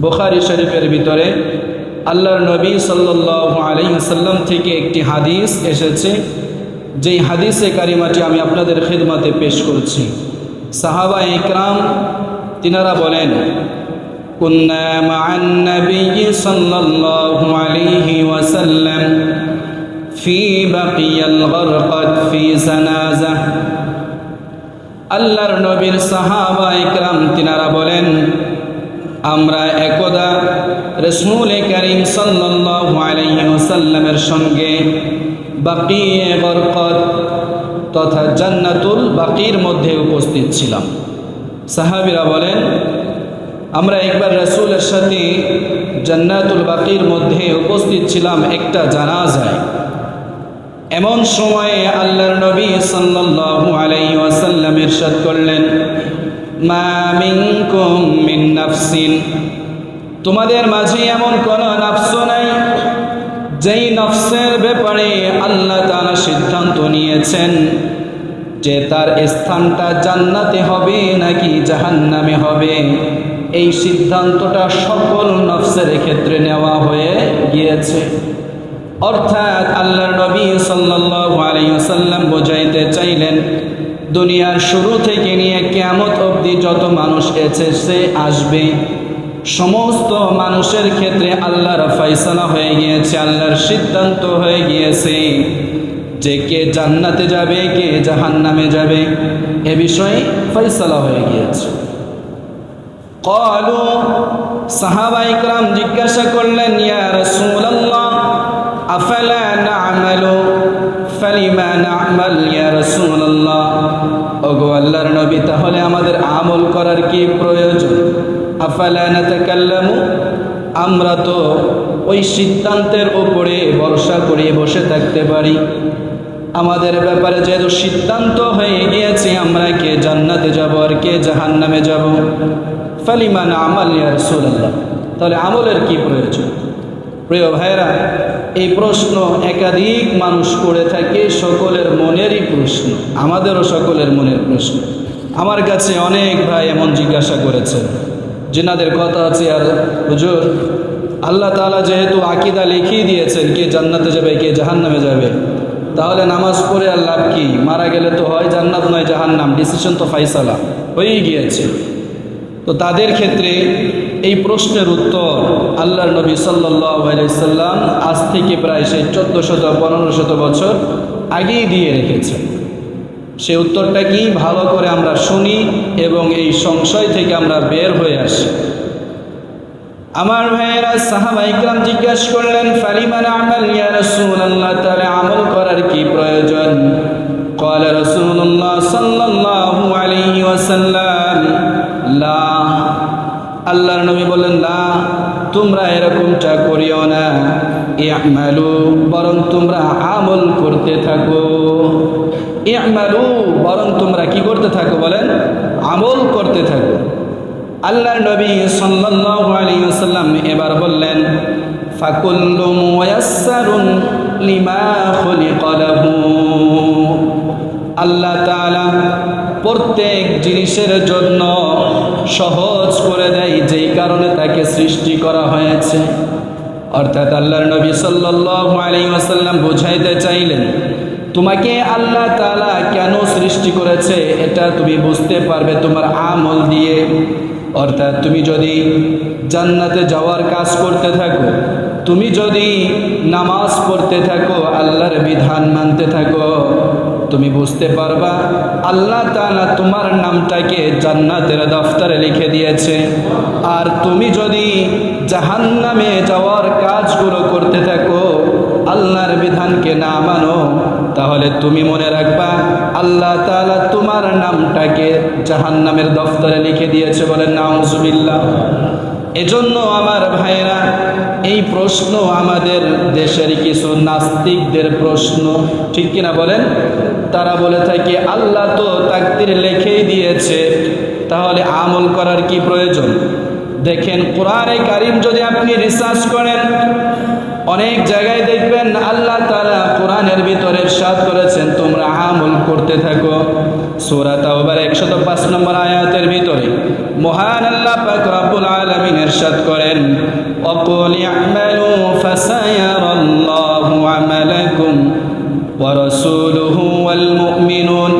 বুখারি শরীফের ভিতরে আল্লাহর নবী সাল্লাহ আলাইসাল্লাম থেকে একটি হাদিস এসেছে যেই হাদিসে কারিমাটি আমি আপনাদের খেদমাতে পেশ করছি সাহাবা ইকরাম তিনারা বলেন كنا مع النبي صلى الله عليه وسلم في بقي الغرقد في زنازة আল্লাহর নবীর সাহাবা ইকরাম তিনারা বলেন আমরা একদা রসুল করিম ওয়াসাল্লামের সঙ্গে বাকিয়ে বরকত তথা জান্নাতুল বাকির মধ্যে উপস্থিত ছিলাম। সাহাবিরা বলেন, আমরা একবার রসুলের সাথে জান্নাতুল বাকির মধ্যে উপস্থিত ছিলাম একটা জানাজায়। এমন সময়ে আল্লাহর নবী সাল্লাল্লাহু আলাইহি ওয়াসাল্লাম ইরশাদ করলেন মিন নাফসিন। তোমাদের মাঝে এমন কোন নফস নাই, যেই নফসের ব্যাপারে আল্লাহ তাআলা সিদ্ধান্ত নিয়েছেন যে তার স্থানটা জান্নাতে হবে নাকি জাহান্নামে হবে। এই সিদ্ধান্তটা সকল নফসের ক্ষেত্রে নেওয়া হয়ে গিয়েছে। অর্থাৎ আল্লাহর নবী সাল্লাল্লাহু আলাইহি ওয়াসাল্লাম বোঝাইতে চাইলেন দুনিয়ার শুরু থেকে নিয়ে কেয়ামত অবধি যত মানুষ এসেছে, আসবে। সমস্ত মানুষের ক্ষেত্রে আল্লাহর ফয়সালা হয়ে গিয়েছে, আল্লাহর সিদ্ধান্ত হয়ে গিয়েছে যে কে জান্নাতে যাবে, কে জাহান্নামে যাবে। এ বিষয়ে ফয়সালা হয়ে গিয়েছে। কলু সাহাবা ইকরাম জিজ্ঞাসা করলেন, ইয়া রাসূলুল্লাহ, আফালা না'মালু? ফালিমা না'মাল ইয়া রাসূলুল্লাহ? ওগো আল্লাহর নবী, তাহলে আমাদের আমল করার কি প্রয়োজন? নাতাকাল্লামু? আমরা তো ওই সিদ্ধান্তের ওপরে ভরসা করে বসে থাকতে পারি। আমাদের ব্যাপারে যেহেতু সিদ্ধান্ত হয়ে গিয়েছে, আমরা কে জান্নাতে যাব আর কে জাহান্নামে যাব? ফালিমান আমাল ইয়া রাসূলুল্লাহ। তাহলে আমলের কি প্রয়োজন? প্রিয় ভাইরা এই প্রশ্ন একাধিক মানুষ করে থাকে সকলের মনেরই প্রশ্ন, আমাদেরও সকলের মনের প্রশ্ন। আমার কাছে অনেক ভাই এমন জিজ্ঞাসা করেছেন যেনাদের কথা আছে আর হুজুর, আল্লাহ তাআলা যেহেতু আকিদা লিখিয়ে দিয়েছেন, কে জান্নাতে যাবে, কে জাহান্নামে যাবে, তাহলে নামাজ পড়ে আর লাভ কি? মারা গেলে তো হয় জান্নাত, নয় জাহান্নাম। ডিসিশন তো ফাইসালা হয়েই গিয়েছে। তো তাদের ক্ষেত্রে এই প্রশ্নের উত্তর আল্লাহর নবী সাল্লাম আজ থেকে প্রায় সেই চোদ্দ শত পনেরো শত বছর আগেই দিয়ে রেখেছেন সে উত্তরটা কি ভালো করে আমরা শুনি এবং এই সংশয় থেকে আমরা বের হয়ে আসি আমার ভাইয়েরা সাহাবা ইকরাম জিজ্ঞাসা করলেন ফালিমান আমাল ইয়া রাসূলুল্লাহ তাআলা আমল করার কি প্রয়োজন قال رسول الله صلى الله عليه وسلم তোমরা এরকমটা করিও না। ইয়ামালু বরং তোমরা আমল করতে থাকো। ইয়ামালু বরং তোমরা কি করতে থাকো বলেন? আমল করতে থাকো। আল্লাহ নবী সাল্লাল্লাহু আলাইহি ওয়াসাল্লাম এবার বললেন, ফাকুল্লু মুয়াসসারুন লিমা খুলিকা লাহু। আল্লাহ তাআলা প্রত্যেক জিনিসের জন্য সহজ করে দেয়, যেই কারণে তাকে সৃষ্টি করা হয়েছে। অর্থাৎ আল্লাহর নবী সাল্লাল্লাহু ওয়াসাল্লাম বোঝাইতে চাইলেন, তোমাকে আল্লাহ তাআলা কেন সৃষ্টি করেছে, এটা তুমি বুঝতে পারবে তোমার আমল দিয়ে। অর্থাৎ তুমি যদি জান্নাতে যাওয়ার কাজ করতে থাকো, তুমি যদি নামাজ পড়তে থাকো, আল্লাহর বিধান মানতে থাকো তুমি বুঝতে পারবা, আল্লাহ তাআলা তোমার নামটাকে জান্নাতের দফতরে লিখে দিয়েছে। আর তুমি যদি জাহান্নামে যাওয়ার কাজগুলো করতে থাকো, আল্লাহর বিধানকে না মানো, তাহলে তুমি মনে রাখবা, আল্লাহ তাআলা তোমার নামটাকে জাহান্নামের দফতরে লিখে দিয়েছে বলেন নাউজুবিল্লাহ। এজন্য আমার ভাইরা এই প্রশ্ন আমাদের দেশের কিছু নাস্তিকদের প্রশ্ন। ঠিক কিনা বলেন? তারা বলে থাকে, আল্লাহ তো তাকতির লেখেই দিয়েছে। তাহলে আমল করার কি প্রয়োজন? দেখেন, কোরআনে কারিম যদি আপনি রিসার্চ করেন অনেক জায়গায় দেখবেন আল্লাহ তারা কোরআনের ভিতরে সাদ করেছেন, তোমরা আমল করতে থাকো। সোরা একশত পাঁচ নম্বর আয়াতের ভিতরে মহান আল্লাহ পাক রব্বুল আলামিন ইরশাদ করেন, অকুল ইয়ামালু ফাসায়ারাল্লাহু আমালাকুম ওয়া রাসূলুহু ওয়াল মুমিনুন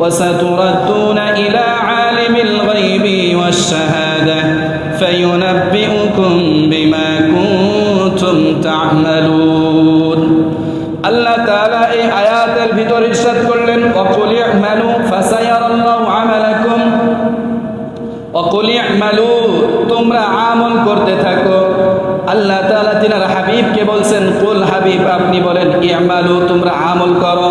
ওয়া ইলা আলিমিল গায়বি ওয়াশ শাহাদা, ফায়ুনা تعملون আল্লাহ তাআলা এই আয়াতের ভিতর ইরশাদ করলেন ওয়াকুল ইয়ামালু ফাসায়ারাল্লাহু আমালাকুম ওয়াকুল ইয়ামালু তোমরা আমল করতে থাকো আল্লাহ তাআলা তিনার হাবিবকে বলছেন কুল হাবিব আপনি বলেন ইয়ামালু তোমরা আমল করো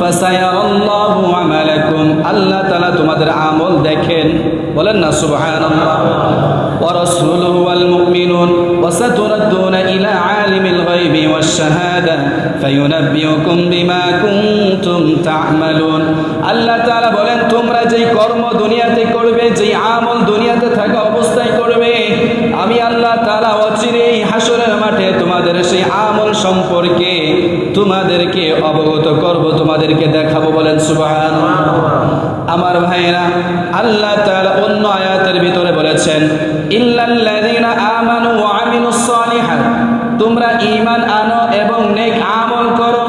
ফাসায়ারাল্লাহু আমালাকুম আল্লাহ তাআলা তোমাদের আমল দেখেন বলেন না সুবহানাল্লাহ ওয়া সাতুরাদ্দুনা ইলা আলিমিল গায়বি ওয়াশ শাহাদা ফায়ুনাব্বিউকুম বিমা কুনতুম তা'মালুন আল্লাহ তাআলা বলেন, তোমরা যেই কর্ম দুনিয়াতে করবে, যেই আমল দুনিয়াতে থাকা অবস্থায় করবে, আমি আল্লাহ তাআলা অচিরেই হাসরের মাঠে তোমাদের সেই আমল সম্পর্কে তোমাদেরকে অবগত করব, তোমাদেরকে দেখাবো বলেন সুবহানাল্লাহ। আমার ভাইয়েরা, আল্লাহ তাআলা আয়াতের ভিতরে বলেছেন তোমরা ঈমান আনো এবং নেক আমল করো।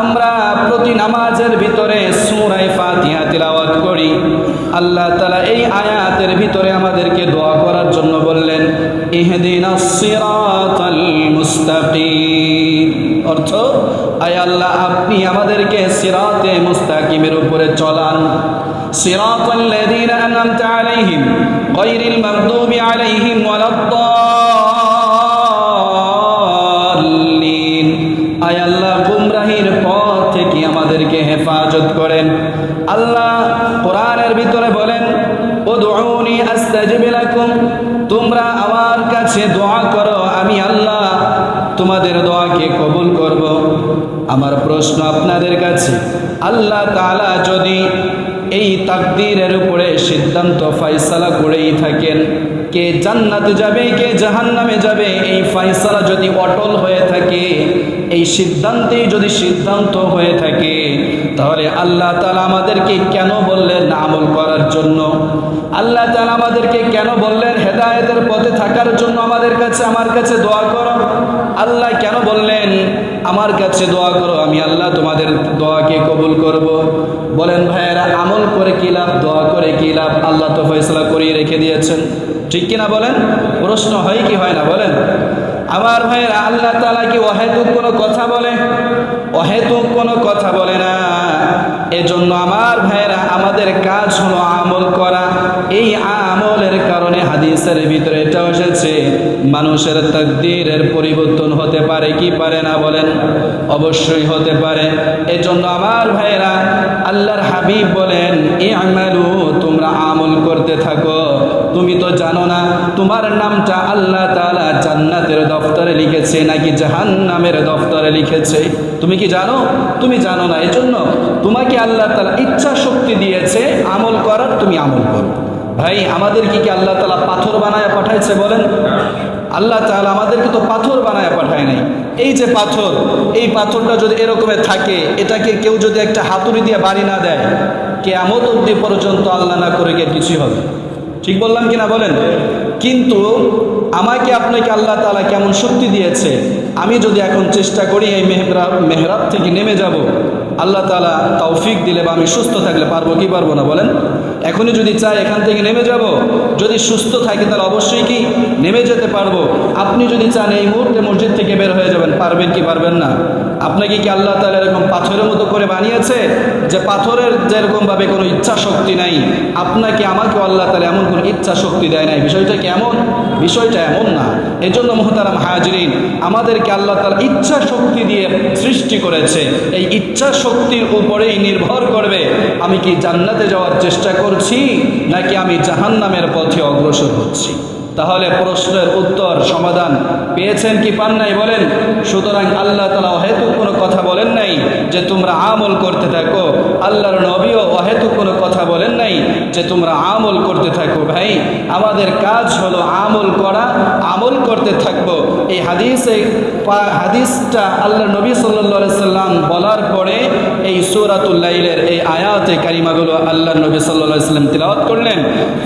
আমরা প্রতি নামাজের ভিতরে সূরা ফাতিহা তিলাওয়াত করি। আল্লাহ তাআলা এই আয়াতের ভিতরে আমাদেরকে দোয়া করার জন্য বললেন, ইহদিনাস সিরাতাল মুস্তাকিম। আল্লাহ, আপনি আমাদেরকে সিরাতে মুস্তাকিমের উপরে চলান। আনআমতা আলাইহিম, গায়রিল আলাইহিম আয় আল্লাহ পথ থেকে আমাদেরকে হেফাজত করেন। আল্লাহ কোরআনের ভিতরে বলেন, উদউনি আস্তাজিব লাকুম, তোমরা আমার কাছে দোয়া করো, আমি আল্লাহ তোমাদের দোয়াকে কবুল করব। আমার প্রশ্ন আপনাদের কাছে, আল্লাহ তালা যদি এই তাকদিরের উপরে সিদ্ধান্ত, ফয়সালা করেই থাকেন, কে জান্নাত যাবে, কে জাহান্নামে যাবে, এই ফয়সালা যদি অটল হয়ে থাকে এই সিদ্ধান্তেই যদি সিদ্ধান্ত হয়ে থাকে, তাহলে আল্লাহ তালা আমাদেরকে কেন বললেন আমল করার জন্য? আল্লাহ তালা আমাদেরকে কেন বললেন হেদায়েতের পথে থাকার জন্য আমাদের কাছে, আমার কাছে দোয়া করো? আল্লাহ কেন বললেন, আমার কাছে দোয়া করো, আমি আল্লাহ তোমাদের দোয়াকে কবুল করব। বলেন ভাইয়েরা, আমল করে কি লাভ, দোয়া করে কি লাভ? আল্লাহ তো ফয়সলা করিয়ে রেখে দিয়েছেন। ঠিক কিনা বলেন? প্রশ্ন হয় কি হয় না বলেন? আমার ভাইয়েরা, আল্লাহ তালা কি অহেতুক কোনো কথা বলে? অহেতুক কোনো কথা বলে না। এজন্য আমার ভাইয়েরা, আমাদের কাজ হলো আমল করা। এই আমলের কারণে হাদিসের ভিতরে এটা এসেছে, মানুষের তকদিরের পরিবর্তন হতে পারে কি পারে না বলেন? অবশ্যই হতে পারে। এজন্য আমার ভাইয়েরা, আল্লাহর হাবিব বলেন এ আমালু তোমরা আমল করতে থাকো। তুমি তো জানো না, তোমার নামটা আল্লাহ তাআলা জান্নাতের দফতরে লিখেছে নাকি জাহান্নামের দফতরে লিখেছে? তুমি কি জানো? তুমি জানো না, এজন্য তোমাকে আল্লাহ তালা ইচ্ছা শক্তি দিয়েছে, আমল করার তুমি আমল করো। ভাই, আমাদেরকে কি আল্লাহ তালা পাথর বানায় পাঠাইছে বলেন? আল্লাহ তাআলা আমাদেরকে তো পাথর বানায় পাঠায় নাই। এই যে পাথর, এই পাথরটা যদি এরকমের থাকে, এটাকে কেউ যদি একটা হাতুড়ি দিয়ে বাড়ি না দেয়, কেয়ামত অবধি পর্যন্ত আল্লাহ না করে গিয়ে কিছুই হবে? ঠিক বললাম কিনা বলেন? কিন্তু আমাকে আপনাকে আল্লাহ তাআলা কেমন শক্তি দিয়েছে? আমি যদি এখন চেষ্টা করি এই মেহরাব মেহরাব থেকে নেমে যাব, আল্লাহ তাআলা তৌফিক দিলে বা আমি সুস্থ থাকলে পারব কি পারব না বলেন? এখনই যদি চাই এখান থেকে নেমে যাব, যদি সুস্থ থাকি তাহলে অবশ্যই কি নেমে যেতে পারব? আপনি যদি চান এই মুহূর্তে মসজিদ থেকে বের হয়ে যাবেন, পারবেন কি পারবেন না? আপনাকে কি আল্লাহ তাআলা এরকম পাথরের মতো করে বানিয়েছে যে পাথরের যেরকমভাবে কোনো ইচ্ছা শক্তি নাই? আপনাকে আমাকে আল্লাহ তাআলা এমন কোনো ইচ্ছা শক্তি দেয় নাই। বিষয়টা কেমন বিষয়টা এমন না। এজন্য মহতারাম হাজরিন, আমাদেরকে আল্লাহ তাআলা ইচ্ছা শক্তি দিয়ে সৃষ্টি করেছে। এই ইচ্ছা শক্তির উপরেই নির্ভর করবে, আমি কি জান্নাতে যাওয়ার চেষ্টা করছি, নাকি আমি জাহান্নামের পথে অগ্রসর হচ্ছি? তাহলে প্রশ্নের উত্তর, সমাধান পেয়েছেন কি পান নাই বলেন। সুতরাং আল্লাহ তালা অহেতু কোনো কথা বলেন নাই যে তোমরা আমল করতে থাকো। আল্লাহর নবীও অহেতু কোনো কথা বলেন নাই যে তোমরা আমল করতে থাকো। ভাই, আমাদের কাজ হলো আমল করা, আমল করতে থাকব। এই হাদিসে পা- হাদিসটা আল্লাহ নবী সাল্লা সাল্লাম বলার পরে এই সৌরাতুল্লাইলের এই আয়াতে কারিমাগুলো আল্লাহ নবী সাল্লাহ সাল্লাম তিলাওয়াত করলেন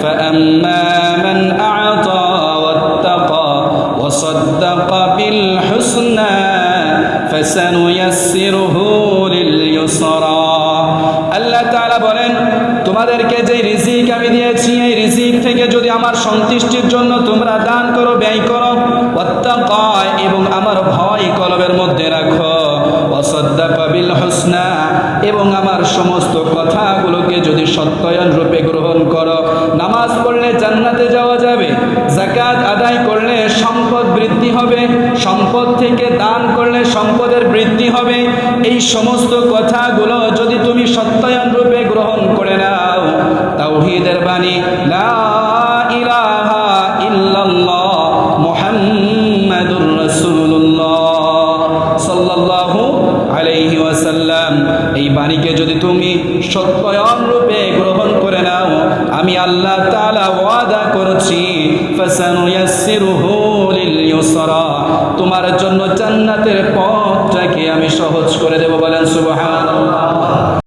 فأما من أعطى واتقى وصدق بالحسنى فسنيسره لليسرى আল্লাহ তাআলা বলেন তোমাদেরকে যে রিজিক আমি দিয়েছি এই রিজিক থেকে যদি আমার সন্তুষ্টির জন্য তোমরা মধ্যে রাখো। বিল হসনা এবং আমার সমস্ত কথাগুলোকে যদি সত্যায়ন রূপে গ্রহণ করো, নামাজ পড়লে জান্নাতে যাওয়া যাবে জাকাত আদায় করলে সম্পদ বৃদ্ধি হবে, সম্পদ থেকে দান করলে সম্পদের বৃদ্ধি হবে। এই সমস্ত কথাগুলো যদি তুমি সত্যায়ন সত্যায়ন রূপে গ্রহণ করে নাও। আমি আল্লাহ তালা ওয়াদা করছি তোমার জন্য জান্নাতের পথটাকে আমি সহজ করে দেব, বলেন সুবহানাল্লাহ।